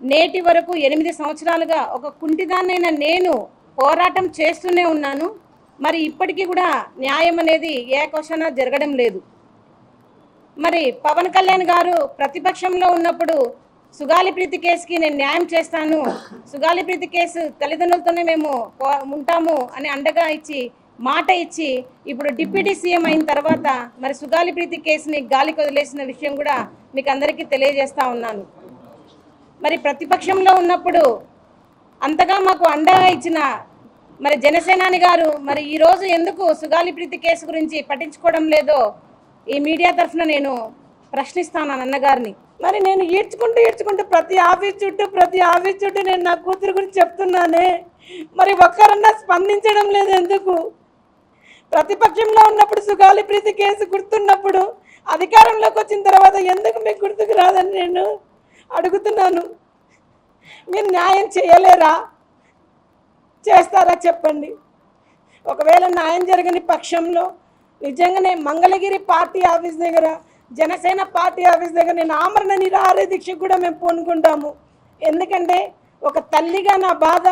నేటి వరకు ఎనిమిది సంవత్సరాలుగా ఒక కుంటిదాన్నైన నేను పోరాటం చేస్తూనే ఉన్నాను. మరి ఇప్పటికీ కూడా న్యాయం అనేది ఏ క్వశ్చన్ జరగడం లేదు. మరి పవన్ కళ్యాణ్ గారు ప్రతిపక్షంలో ఉన్నప్పుడు సుగాలి ప్రీతి కేసుకి నేను న్యాయం చేస్తాను. సుగాలి ప్రీతి కేసు తల్లిదండ్రులతోనే మేము ఉంటాము అని అండగా ఇచ్చి మాట ఇచ్చి ఇప్పుడు డిప్యూటీ సీఎం అయిన తర్వాత మరి సుగాలి ప్రీతి కేసుని గాలికి వదిలేసిన విషయం కూడా మీకు అందరికీ తెలియజేస్తా ఉన్నాను. మరి ప్రతిపక్షంలో ఉన్నప్పుడు అంతగా మాకు అండగా ఇచ్చిన మరి జనసేనాని గారు మరి ఈరోజు ఎందుకు సుగాలి ప్రీతి కేసు గురించి పట్టించుకోవడం లేదో ఈ మీడియా తరఫున నేను ప్రశ్నిస్తాను అన్నగారిని మరి నేను ఈడ్చుకుంటూ ఈడ్చుకుంటూ ప్రతి ఆఫీస్ చుట్టూ ప్రతి ఆఫీస్ చుట్టూ నేను నా కూతురు గురించి చెప్తున్నానే. మరి ఒక్కరన్నా స్పందించడం లేదు ఎందుకు? ప్రతిపక్షంలో ఉన్నప్పుడు సుగాలి ప్రీతి కేసు గుర్తున్నప్పుడు అధికారంలోకి వచ్చిన తర్వాత ఎందుకు మీకు గుర్తుకు రాదని నేను? అడుగుతున్నాను. మీరు న్యాయం చేయలేరా? చేస్తారా చెప్పండి. ఒకవేళ న్యాయం జరగని పక్షంలో నిజంగానే మంగళగిరి పార్టీ ఆఫీస్ దగ్గర జనసేన పార్టీ ఆఫీస్ దగ్గర నేను ఆమరణ నిరాహార దీక్ష కూడా మేము పూనుకుంటాము. ఎందుకంటే ఒక తల్లిగా నా బాధ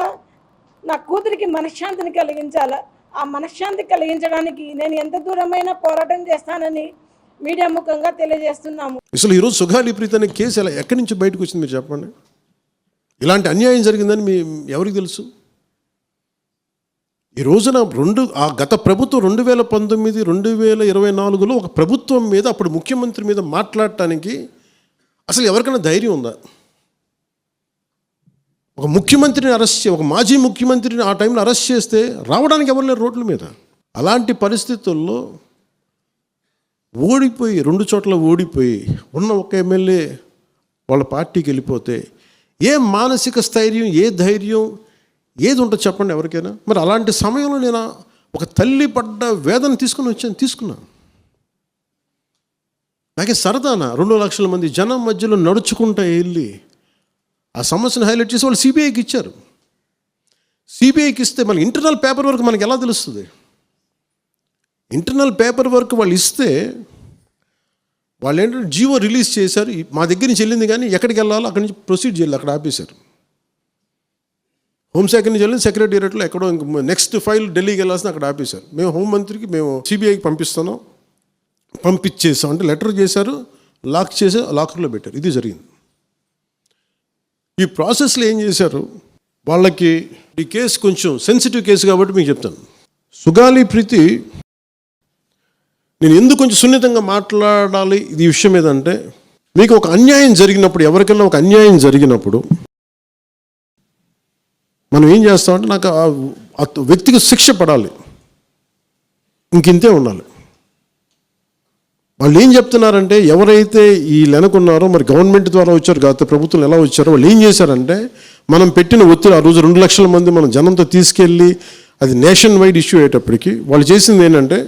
నా కూతురికి మనశ్శాంతిని కలిగించాల. ఆ మనశ్శాంతి కలిగించడానికి నేను ఎంత దూరమైనా పోరాటం చేస్తానని మీడియా ముఖంగా తెలియజేస్తున్నాము. అసలు ఈరోజు సుగాలి ప్రీతి అనే కేసు ఎలా ఎక్కడి నుంచి బయటకు వచ్చింది మీరు చెప్పండి. ఇలాంటి అన్యాయం జరిగిందని మీ ఎవరికి తెలుసు? ఈ రోజున రెండు ఆ గత ప్రభుత్వం రెండు వేల పంతొమ్మిది రెండు వేల ఇరవై నాలుగులో ఒక ప్రభుత్వం మీద అప్పుడు ముఖ్యమంత్రి మీద మాట్లాడటానికి అసలు ఎవరికైనా ధైర్యం ఉందా? ఒక ముఖ్యమంత్రిని అరెస్ట్ చే ఒక మాజీ ముఖ్యమంత్రిని ఆ టైంలో అరెస్ట్ చేస్తే రావడానికి ఎవరు లేరు రోడ్ల మీద. అలాంటి పరిస్థితుల్లో ఓడిపోయి రెండు చోట్ల ఓడిపోయి ఉన్న ఒక ఎమ్మెల్యే వాళ్ళ పార్టీకి వెళ్ళిపోతే ఏ మానసిక స్థైర్యం ఏ ధైర్యం ఏది ఉంటుంది చెప్పండి ఎవరికైనా. మరి అలాంటి సమయంలో నేను ఒక తల్లి పడ్డ వేదన తీసుకుని వచ్చాను తీసుకున్నా నాకే సరదానా రెండు లక్షల మంది జనం మధ్యలో నడుచుకుంటా వెళ్ళి ఆ సమస్యను హైలైట్ చేసి వాళ్ళు సిబిఐకి ఇచ్చారు. సిబిఐకి ఇస్తే మన ఇంటర్నల్ పేపర్ వరకు మనకి ఎలా తెలుస్తుంది? ఇంటర్నల్ పేపర్ వర్క్ వాళ్ళు ఇస్తే వాళ్ళు ఏంటంటే జీవో రిలీజ్ చేశారు. మా దగ్గర నుంచి వెళ్ళింది కానీ ఎక్కడికి వెళ్ళాలో అక్కడి నుంచి ప్రొసీడ్ చేయాలి అక్కడ ఆపేశారు. హోంశాఖ నుంచి వెళ్ళిన సెక్రటేరియట్లో ఎక్కడో ఇంకా నెక్స్ట్ ఫైల్ ఢిల్లీకి వెళ్ళాల్సిన అక్కడ ఆపేశారు. మేము హోంమంత్రికి మేము సిబిఐకి పంపిస్తున్నాం. పంపించేసాం అంటే లెటర్ చేశారు లాక్ చేసి లాకర్లో పెట్టారు. ఇది జరిగింది. ఈ ప్రాసెస్లో ఏం చేశారు? వాళ్ళకి ఈ కేసు కొంచెం సెన్సిటివ్ కేసు కాబట్టి మీకు చెప్తాను. సుగాలి ప్రీతి నేను ఎందుకు కొంచెం సున్నితంగా మాట్లాడాలి? ఇది విషయం ఏదంటే మీకు ఒక అన్యాయం జరిగినప్పుడు ఎవరికైనా ఒక అన్యాయం జరిగినప్పుడు మనం ఏం చేస్తామంటే నాకు ఆ వ్యక్తికి శిక్ష పడాలి. ఇంకింతే ఉండాలి. వాళ్ళు ఏం చెప్తున్నారంటే ఎవరైతే ఈ లెనకున్నారో మరి గవర్నమెంట్ ద్వారా వచ్చారు కాకపోతే ప్రభుత్వం ఎలా వచ్చారో వాళ్ళు ఏం చేశారంటే మనం పెట్టిన ఒత్తిడి ఆ రోజు రెండు లక్షల మంది మనం జనంతో తీసుకెళ్ళి అది నేషన్ వైడ్ ఇష్యూ అయ్యేటప్పటికి వాళ్ళు చేసింది ఏంటంటే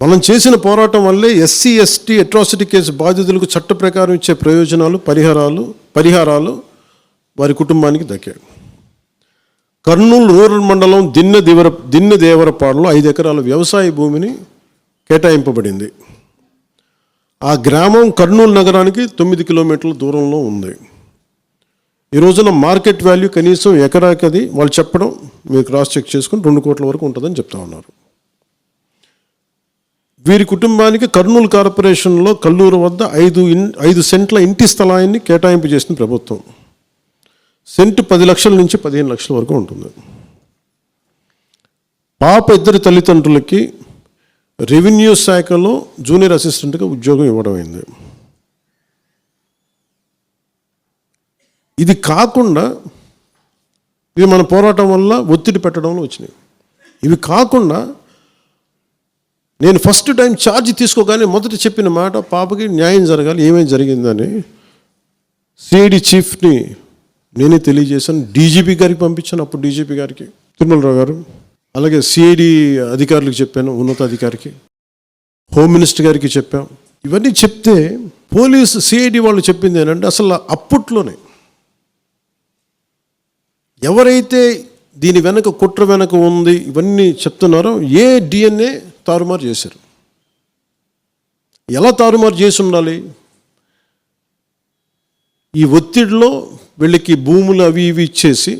మనం చేసిన పోరాటం వల్లే ఎస్సీ ఎస్టీ అట్రాసిటీ కేసు బాధితులకు చట్ట ప్రకారం ఇచ్చే ప్రయోజనాలు పరిహారాలు పరిహారాలు వారి కుటుంబానికి దక్కాయి. కర్నూలు రూరల్ మండలం దిన్నె దేవర దిన్నె దేవరపాడులో ఐదు ఎకరాల వ్యవసాయ భూమిని కేటాయింపబడింది. ఆ గ్రామం కర్నూలు నగరానికి తొమ్మిది కిలోమీటర్ల దూరంలో ఉంది. ఈ రోజున మార్కెట్ వాల్యూ కనీసం ఎకరాకి అది వాళ్ళు చెప్పడం మీరు క్రాస్ చెక్ చేసుకుని రెండు కోట్ల వరకు ఉంటుందని చెప్తా ఉన్నారు. వీరి కుటుంబానికి కర్నూలు కార్పొరేషన్లో కల్లూరు వద్ద ఐదు ఇన్ ఐదు సెంట్ల ఇంటి స్థలాన్ని కేటాయింపు చేసిన ప్రభుత్వం. సెంటు పది లక్షల నుంచి పదిహేను లక్షల వరకు ఉంటుంది. పాప ఇద్దరి తల్లిదండ్రులకి రెవెన్యూ శాఖలో జూనియర్ అసిస్టెంట్గా ఉద్యోగం ఇవ్వడం అయింది. ఇది కాకుండా ఇవి మన పోరాటం వల్ల ఒత్తిడి పెట్టడంలో వచ్చినాయి. ఇవి కాకుండా నేను ఫస్ట్ టైం ఛార్జ్ తీసుకోగానే మొదట చెప్పిన మాట పాపకి న్యాయం జరగాలి ఏమేమి జరిగిందని సిఐడి చీఫ్ని నేనే తెలియజేశాను. డీజీపీ గారికి పంపించాను అప్పుడు డీజీపీ గారికి. తిరుమలరావు గారు అలాగే సిఐడి అధికారులకు చెప్పాను ఉన్నతాధికారికి. హోమ్ మినిస్టర్ గారికి చెప్పాం. ఇవన్నీ చెప్తే పోలీసు సిఐడి వాళ్ళు చెప్పింది ఏంటంటే అసలు అప్పట్లోనే ఎవరైతే దీని వెనక కుట్ర వెనక ఉంది ఇవన్నీ చెప్తున్నారో ఏ డిఎన్ఏ తారుమారు చేశారు. ఎలా తారుమారు చేసి ఉండాలి? ఈ ఒత్తిడిలో వీళ్ళకి భూములు అవి ఇవి ఇచ్చేసి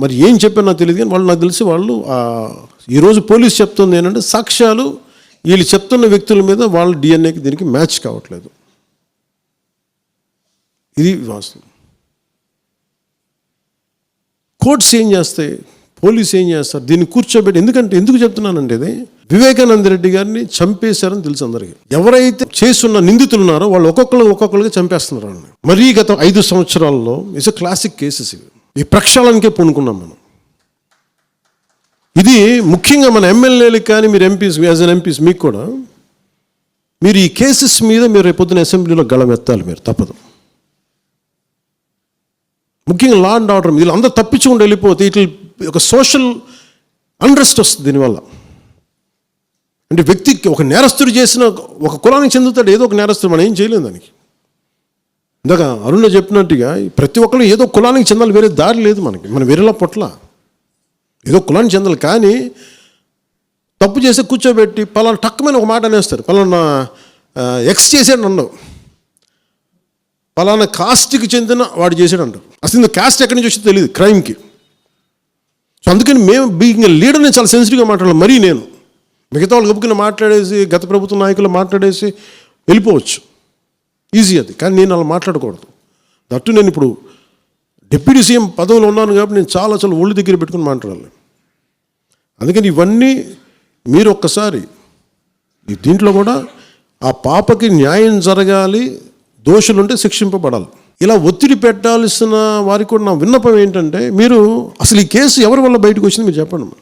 మరి ఏం చెప్పారు నాకు తెలియదు కానీ వాళ్ళు నాకు తెలిసి వాళ్ళు ఈరోజు పోలీస్ చెప్తుంది ఏంటంటే సాక్ష్యాలు వీళ్ళు చెప్తున్న వ్యక్తుల మీద వాళ్ళ డిఎన్ఏకి దీనికి మ్యాచ్ కావట్లేదు. ఇది వాస్తవం. కోర్ట్స్ ఏం చేస్తాయి? పోలీస్ ఏం చేస్తారు? దీన్ని కూర్చోబెట్టి ఎందుకంటే ఎందుకు చెప్తున్నానంటే ఇది వివేకానంద రెడ్డి గారిని చంపేశారని తెలుసు అందరికీ. ఎవరైతే చేస్తున్న నిందితులు ఉన్నారో వాళ్ళు ఒక్కొక్కరు ఒక్కొక్కరికి చంపేస్తున్నారు వాళ్ళని. మరీ గత ఐదు సంవత్సరాల్లో ఇట్స్ క్లాసిక్ కేసెస్ ఇవి. ఈ ప్రక్షాళనకే పూనుకున్నాం మనం. ఇది ముఖ్యంగా మన ఎమ్మెల్యేలకు కానీ మీరు ఎంపీస్ యాజ్ అన్ ఎంపీస్ మీకు కూడా మీరు ఈ కేసెస్ మీద మీరు రేపొద్దున అసెంబ్లీలో గళం ఎత్తాలి మీరు తప్పదు. ముఖ్యంగా లా అండ్ ఆర్డర్ వీళ్ళు అందరూ తప్పించుకుంటూ వెళ్ళిపోతే ఇట్లా ఒక సోషల్ అండ్రెస్ట్ వస్తుంది దీనివల్ల. అంటే వ్యక్తికి ఒక నేరస్తుడు చేసిన ఒక కులానికి చెందుతాడు ఏదో ఒక నేరస్తుడు మనం ఏం చేయలేము దానికి. ఇందాక అరుణ్ చెప్పినట్టుగా ప్రతి ఒక్కరు ఏదో కులానికి చెందాలి వేరే దారి లేదు మనకి. మన వేరేలా పొట్ల. ఏదో కులానికి చెందాలి కానీ తప్పు చేసి కూర్చోబెట్టి పలానా టక్కుమైన ఒక మాట అనేస్తారు. పలానా ఎక్స్ చేసాడు నన్ను. పలానా కాస్ట్కి చెందిన వాడు చేసాడు అంటారు. అసలు ఇంత కాస్ట్ ఎక్కడి నుంచి వచ్చిందో తెలియదు క్రైమ్కి. అందుకని మేము బీయింగ్ లీడర్ నేను చాలా సెన్సిటివ్గా మాట్లాడాలి. మరీ నేను. మిగతా వాళ్ళు గబుకుని మాట్లాడేసి గత ప్రభుత్వ నాయకులు మాట్లాడేసి వెళ్ళిపోవచ్చు. ఈజీ అది. కానీ నేను అలా మాట్లాడకూడదు. దట్టు నేను ఇప్పుడు డిప్యూటీ సీఎం పదవిలో ఉన్నాను కాబట్టి నేను చాలా చాలా ఒళ్ళు దగ్గర పెట్టుకుని మాట్లాడాలి. అందుకని ఇవన్నీ మీరు ఒక్కసారి దీంట్లో కూడా ఆ పాపకి న్యాయం జరగాలి దోషులుంటే శిక్షింపబడాలి. ఇలా ఒత్తిడి పెట్టాల్సిన వారికి కూడా నా విన్నపం ఏంటంటే మీరు అసలు ఈ కేసు ఎవరి వల్ల బయటకు వచ్చింది మీరు చెప్పండి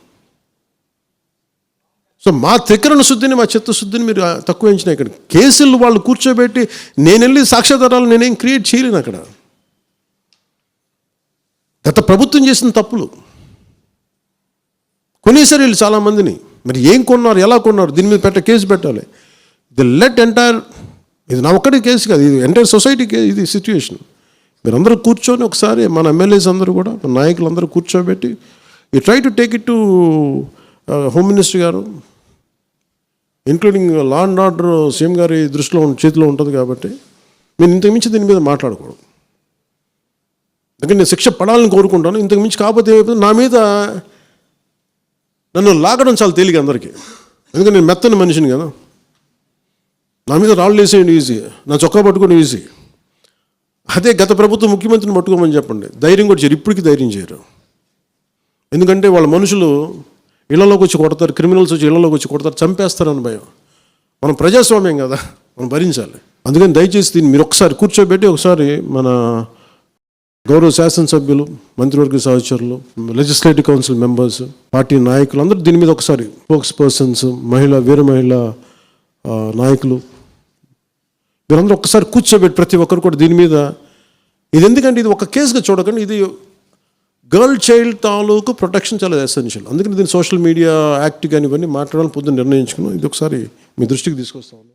సో మా త్రికరణ శుద్ధిని మా చిత్తశుద్ధిని మీరు తక్కువ ఎంచిన ఇక్కడ కేసులు వాళ్ళు కూర్చోబెట్టి నేను వెళ్ళి సాక్ష్యాధారాలు నేనేం క్రియేట్ చేయలేను అక్కడ. గత ప్రభుత్వం చేసిన తప్పులు. కొనేసారు వీళ్ళు చాలామందిని. మరి ఏం కొన్నారు ఎలా కొన్నారు దీని మీద పెట్ట కేసు పెట్టాలి. ది లెట్ ఎంటైర్ ఇది నా ఒక్కడి కేసు కాదు ఇది ఎంటైర్ సొసైటీ ఇది సిచ్యువేషన్ మీరందరూ కూర్చొని ఒకసారి మన ఎమ్మెల్యేస్ అందరూ కూడా మన నాయకులు అందరూ కూర్చోబెట్టి ఈ try to take it to home minister గారు including law and order CM గారి దృష్టిలో చేతిలో ఉంటుంది కాబట్టి మీరు ఇంతకుమించి దీని మీద మాట్లాడకూడదు. అందుకని నేను శిక్ష పడాలని కోరుకుంటాను ఇంతకుమించి కాకపోతే ఏమైపోతుంది? నా మీద నన్ను లాగడం చాలా తేలిక అందరికీ. ఎందుకంటే నేను మెత్తని మనిషిని కదా. నా మీద రాళ్ళు వేసేయండి ఈజీ నా చొక్కా పట్టుకుని ఈజీ అదే గత ప్రభుత్వం ముఖ్యమంత్రిని పట్టుకోమని చెప్పండి. ధైర్యం కూడా చేయరు. ఇప్పటికీ ధైర్యం చేయరు. ఎందుకంటే వాళ్ళ మనుషులు ఇళ్ళలోకి వచ్చి కొడతారు క్రిమినల్స్ వచ్చి ఇళ్ళలోకి వచ్చి కొడతారు చంపేస్తారని భయం. మనం ప్రజాస్వామ్యం కదా మనం భరించాలి. అందుకని దయచేసి దీన్ని మీరు ఒకసారి కూర్చోబెట్టి ఒకసారి మన గౌరవ శాసనసభ్యులు మంత్రివర్గ సహచరులు లెజిస్లేటివ్ కౌన్సిల్ మెంబర్స్ పార్టీ నాయకులు అందరూ దీని మీద ఒకసారి స్పోక్స్ పర్సన్స్ మహిళ వీర మహిళ నాయకులు మీరందరూ ఒక్కసారి కూర్చోబెట్టి ప్రతి ఒక్కరు కూడా దీని మీద ఇది ఎందుకంటే ఇది ఒక కేసుగా చూడకండి. ఇది గర్ల్ చైల్డ్ తాలూకు ప్రొటెక్షన్ చాలా ఎసెన్షియల్ అందుకని దీన్ని సోషల్ మీడియా యాక్ట్ కానీ ఇవన్నీ మాట్లాడాలని పొద్దున్న నిర్ణయించుకున్నాం. ఇది ఒకసారి మీ దృష్టికి తీసుకొస్తాను